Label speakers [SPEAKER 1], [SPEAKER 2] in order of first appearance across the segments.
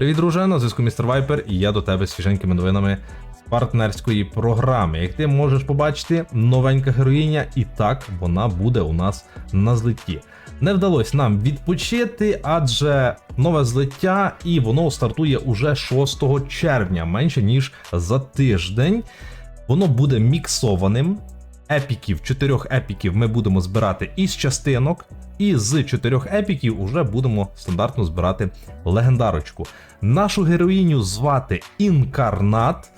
[SPEAKER 1] Привіт, друже, на зв'язку містер Вайпер, і я до тебе з свіженькими новинами з партнерської програми. Як ти можеш побачити, новенька героїня, і так вона буде у нас на злитті. Не вдалося нам відпочити, адже нове злиття, і воно стартує уже 6 червня, менше ніж за тиждень. Воно буде міксованим. Епіків, чотирьох епіків ми будемо збирати із частинок, і з чотирьох епіків уже будемо стандартно збирати легендарочку. Нашу героїню звати Інкарнат.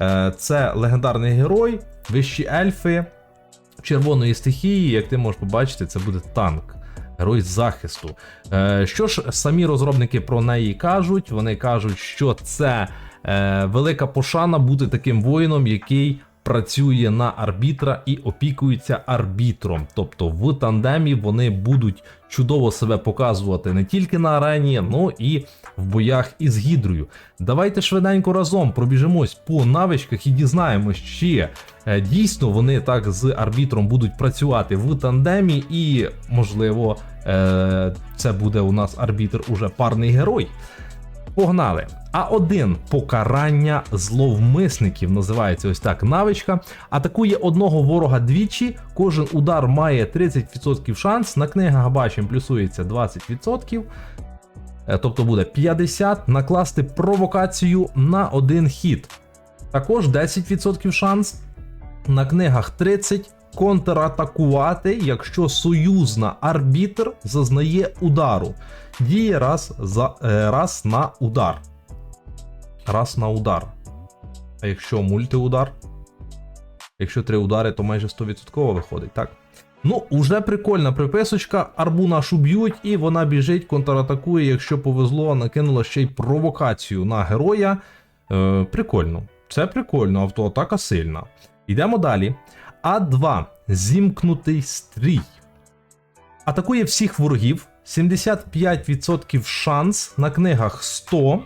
[SPEAKER 1] Е, Це легендарний герой, вищі ельфи червоної стихії. Як ти можеш побачити, це буде танк. Герой захисту. Е, Що ж самі розробники про неї кажуть? Вони кажуть, що це е, велика пошана бути таким воїном, який працює на арбітра і опікується арбітром. Тобто в тандемі вони будуть чудово себе показувати не тільки на арені, ну і в боях із гідрою. Давайте швиденько разом пробіжимось по навичках і дізнаємось, чи е, дійсно вони так з арбітром будуть працювати в тандемі, і можливо, е, це буде у нас арбітр уже парний герой. Погнали! А1 покарання зловмисників називається ось так навичка. Атакує одного ворога двічі. Кожен удар має 30% шанс. На книгах бачимо, плюсується 20%. Е, Тобто буде 50. Накласти провокацію на один хід. Також 10% шанс. На книгах 30. Контратакувати, якщо союзна арбітр зазнає удару. Діє раз, за, е, раз на удар. Раз на удар. А якщо мультиудар? Якщо три удари, то майже 100% виходить, так? Ну, уже прикольна приписочка. Арбу нашу б'ють, і вона біжить, контратакує, якщо повезло, накинула ще й провокацію на героя. Е, прикольно. Це прикольно, автоатака сильна. Йдемо далі. А2. Зімкнутий стрій. Атакує всіх ворогів. 75% шанс на книгах 100.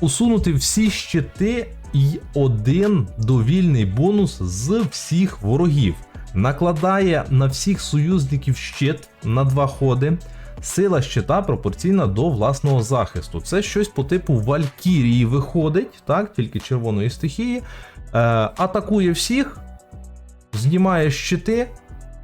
[SPEAKER 1] Усунути всі щити і один довільний бонус з всіх ворогів. Накладає на всіх союзників щит на два ходи. Сила щита пропорційна до власного захисту. Це щось по типу Валькірії виходить, так, тільки червоної стихії. Е, атакує всіх, знімає щити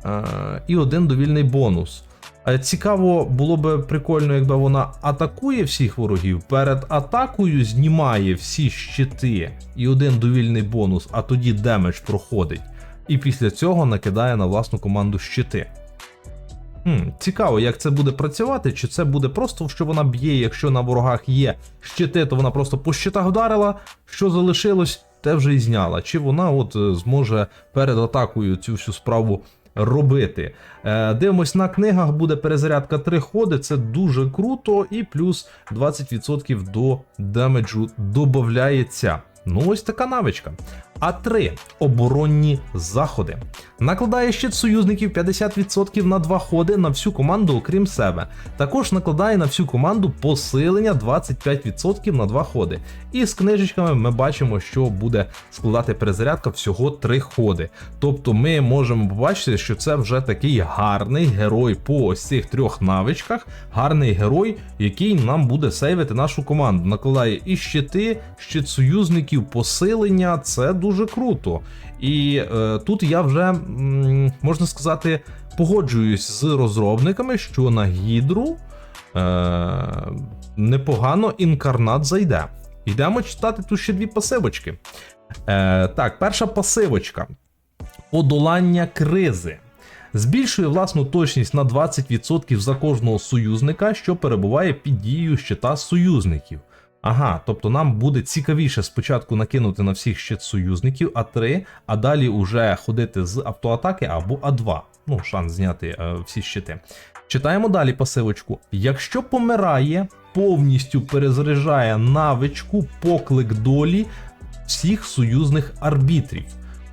[SPEAKER 1] е, і один довільний бонус. Е, Цікаво було би прикольно, якби вона атакує всіх ворогів, перед атакою знімає всі щити і один довільний бонус, а тоді демедж проходить. І після цього накидає на власну команду щити. Хм, цікаво, як це буде працювати, чи це буде просто, що вона б'є, якщо на ворогах є щити, то вона просто по щитах вдарила, що залишилось, те вже і зняла. Чи вона от е, зможе перед атакою цю всю справу робити. Е, дивимось на книгах, буде перезарядка 3 ходи, це дуже круто, і плюс 20% до демеджу додається. Ну, ось така навичка. А3 оборонні заходи. Накладає щит союзників 50% на 2 ходи на всю команду, окрім себе. Також накладає на всю команду посилення 25% на 2 ходи. І з книжечками ми бачимо, що буде складати перезарядка всього 3 ходи. Тобто ми можемо побачити, що це вже такий гарний герой по ось цих трьох навичках. Гарний герой, який нам буде сейвити нашу команду. Накладає і щити, щит союзників, посилення. Це дуже круто. І е, тут я вже можна сказати погоджуюсь з розробниками, що на гідру е, непогано інкарнат зайде. Йдемо читати тут ще дві пасивочки. Е, так, перша пасивочка. Подолання кризи. Збільшує власну точність на 20% за кожного союзника, що перебуває під дією щита союзників. Ага, тобто нам буде цікавіше спочатку накинути на всіх щит союзників А3, а далі уже ходити з автоатаки або А2. Ну, шанс зняти е, всі щити. Читаємо далі пасивочку. Якщо помирає, повністю перезаряджає навичку поклик долі всіх союзних арбітрів.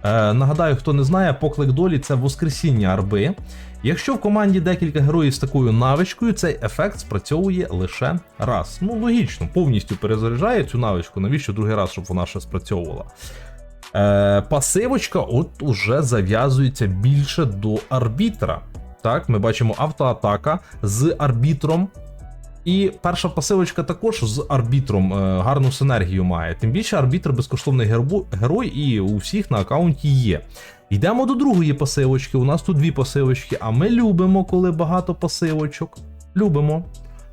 [SPEAKER 1] Е, нагадаю, хто не знає, поклик долі це воскресіння арби. Якщо в команді декілька героїв з такою навичкою, цей ефект спрацьовує лише раз. Ну, логічно, повністю перезаряджає цю навичку, навіщо другий раз, щоб вона ще спрацьовувала. Е, пасивочка от уже зав'язується більше до арбітра. Так, ми бачимо автоатака з арбітром. І перша пасивочка також з арбітром е, гарну синергію має. Тим більше арбітр безкоштовний герой і у всіх на аккаунті є. Йдемо до другої пасивочки. У нас тут дві пасивочки, а ми любимо, коли багато пасивочок. Любимо.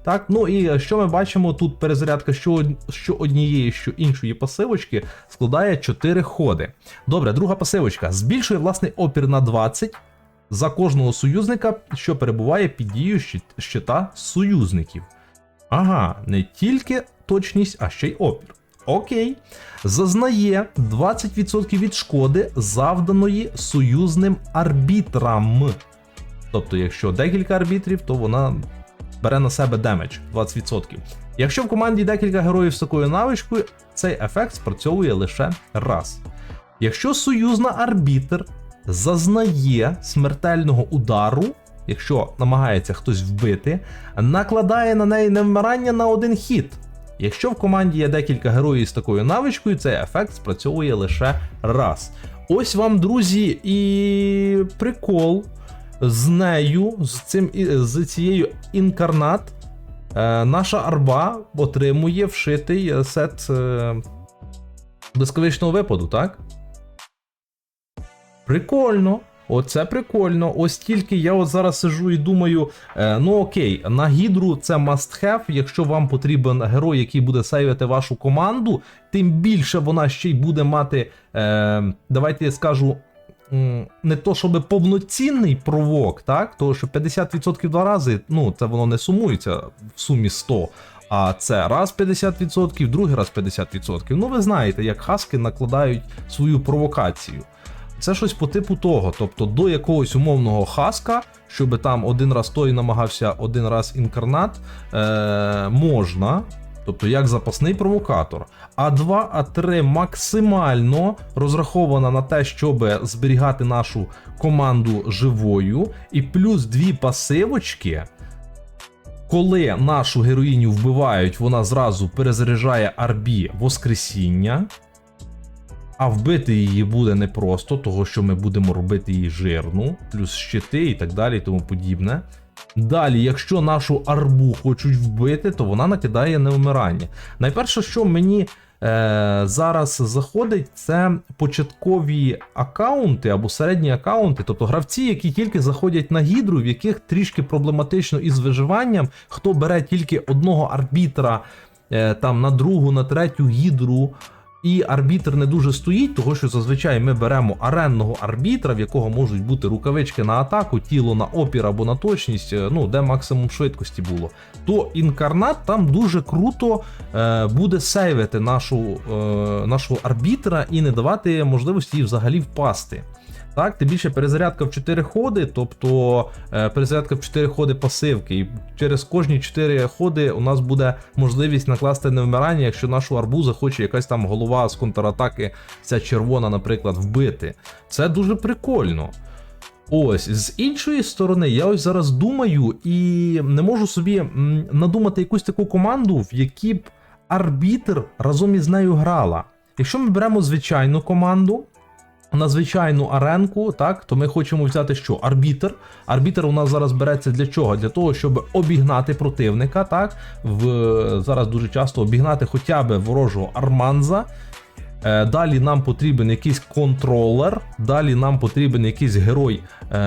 [SPEAKER 1] Так, ну і що ми бачимо? Тут перезарядка що, що однієї, що іншої пасивочки складає 4 ходи. Добре, друга пасивочка збільшує власний опір на 20 за кожного союзника, що перебуває під дією щита союзників. Ага, не тільки точність, а ще й опір. Окей. Зазнає 20% від шкоди, завданої союзним арбітрам. Тобто, якщо декілька арбітрів, то вона бере на себе демедж 20%. Якщо в команді декілька героїв з такою навичкою, цей ефект спрацьовує лише раз. Якщо союзна арбітр зазнає смертельного удару, якщо намагається хтось вбити, накладає на неї невмирання на один хід. Якщо в команді є декілька героїв з такою навичкою, цей ефект спрацьовує лише раз. Ось вам, друзі, і прикол з нею, з, цим, з цією інкарнат. Е, наша арба отримує вшитий сет е, блискавичного випаду, так? Прикольно. Оце прикольно. Ось тільки я от зараз сижу і думаю: е, ну окей, на гідру це must have. Якщо вам потрібен герой, який буде сейвити вашу команду, тим більше вона ще й буде мати, е, давайте я скажу, не то щоб повноцінний провок, так? Тому що 50% два рази, ну це воно не сумується в сумі 100. А це раз 50%, другий раз 50%. Ну ви знаєте, як хаски накладають свою провокацію. Це щось по типу того. Тобто до якогось умовного хаска, щоб там один раз той намагався, один раз інкарнат, е- можна. Тобто як запасний провокатор. А 2, а 3 максимально розрахована на те, щоб зберігати нашу команду живою. І плюс дві пасивочки. Коли нашу героїню вбивають, вона зразу перезаряджає арбі Воскресіння. А вбити її буде непросто, того що ми будемо робити її жирну, плюс щити і так далі, і тому подібне. Далі, якщо нашу арбу хочуть вбити, то вона накидає невмирання. Найперше, що мені е, зараз заходить, це початкові акаунти або середні акаунти, тобто гравці, які тільки заходять на гідру, в яких трішки проблематично із виживанням, хто бере тільки одного арбітра е, там на другу, на третю гідру. І арбітр не дуже стоїть, того що зазвичай ми беремо аренного арбітра, в якого можуть бути рукавички на атаку, тіло на опір або на точність, е, ну де максимум швидкості було. То інкарнат там дуже круто е, буде сейвити нашу, е, нашого арбітра і не давати можливості їй взагалі впасти. Так, тим більше перезарядка в 4 ходи, тобто е, перезарядка в 4 ходи пасивки. І через кожні 4 ходи у нас буде можливість накласти невмирання, якщо нашу арбу захоче якась там голова з контратаки, ця червона, наприклад, вбити. Це дуже прикольно. Ось, з іншої сторони, я ось зараз думаю і не можу собі надумати якусь таку команду, в якій б арбітр разом із нею грала. Якщо ми беремо звичайну команду, на звичайну аренку, так, то ми хочемо взяти що? Арбітр. Арбітр у нас зараз береться для чого? Для того, щоб обігнати противника, так, в, зараз дуже часто обігнати хоча б ворожого арманза. Е, Далі нам потрібен якийсь контролер, далі нам потрібен якийсь герой е,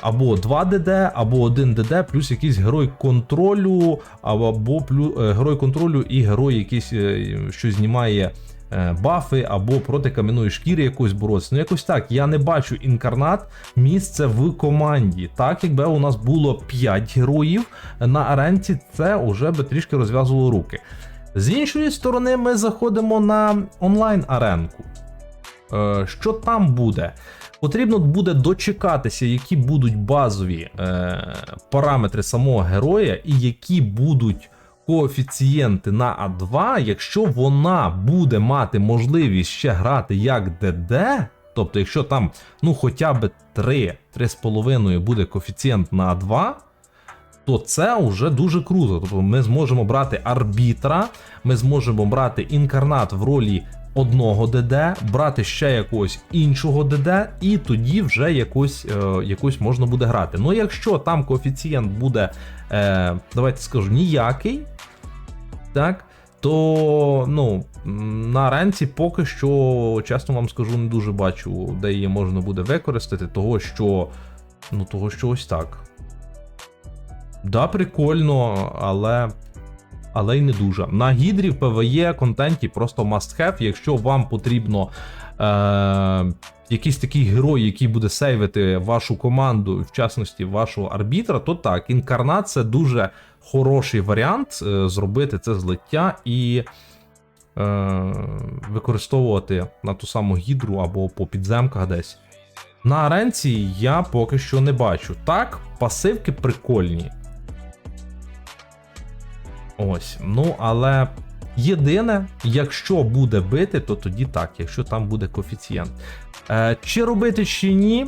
[SPEAKER 1] або 2 ДД, або 1 ДД, плюс якийсь герой контролю, або плю, е, герой контролю і герой якийсь, що знімає бафи, або проти кам'яної шкіри якось боротися. Ну якось так. Я не бачу інкарнат місце в команді. Так, якби у нас було 5 героїв на аренці, це вже би трішки розв'язувало руки. З іншої сторони, ми заходимо на онлайн-аренку. Е, що там буде? Потрібно буде дочекатися, які будуть базові е, параметри самого героя, і які будуть коефіцієнти на А2, якщо вона буде мати можливість ще грати як ДД, тобто, якщо там ну хоча б 3, 3,5 буде коефіцієнт на А2, то це вже дуже круто. Тобто ми зможемо брати арбітра, ми зможемо брати інкарнат в ролі одного ДД, брати ще якогось іншого ДД, і тоді вже якось, е, якось можна буде грати. Ну, якщо там коефіцієнт буде, е, давайте скажу, ніякий, так, то ну, на ранці поки що, чесно вам скажу, не дуже бачу, де її можна буде використати, того що. Ну, того що ось так. Да, прикольно, але. Але й не дуже. На гідрі в PvE контенті просто must have, якщо вам потрібно е, якийсь такий герой, який буде сейвити вашу команду, в частності вашого арбітра, то так, інкарнат це дуже хороший варіант е, зробити це злиття і е, використовувати на ту саму гідру або по підземках десь. На аренці я поки що не бачу. Так, пасивки прикольні. Ось, ну але єдине, якщо буде бити, то тоді так, якщо там буде коефіцієнт. Е, чи робити, чи ні,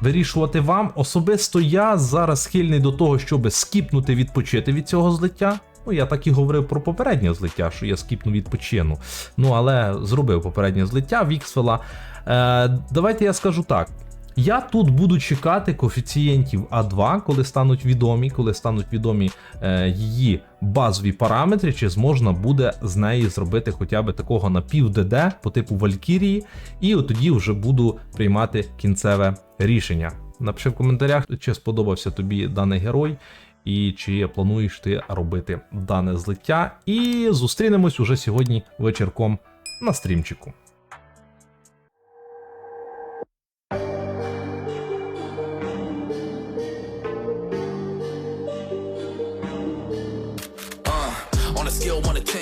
[SPEAKER 1] вирішувати вам. Особисто я зараз схильний до того, щоб скіпнути відпочити від цього злиття. Ну, я так і говорив про попереднє злиття, що я скіпну відпочину. Ну, але зробив попереднє злиття Віксфела. Е, давайте я скажу так. Я тут буду чекати коефіцієнтів А2, коли стануть відомі, коли стануть відомі е, її базові параметри, чи зможна буде з неї зробити хоча б такого напів ДД по типу Валькірії, і от тоді вже буду приймати кінцеве рішення. Напиши в коментарях, чи сподобався тобі даний герой, і чи плануєш ти робити дане злиття. І зустрінемось уже сьогодні вечірком на стрімчику.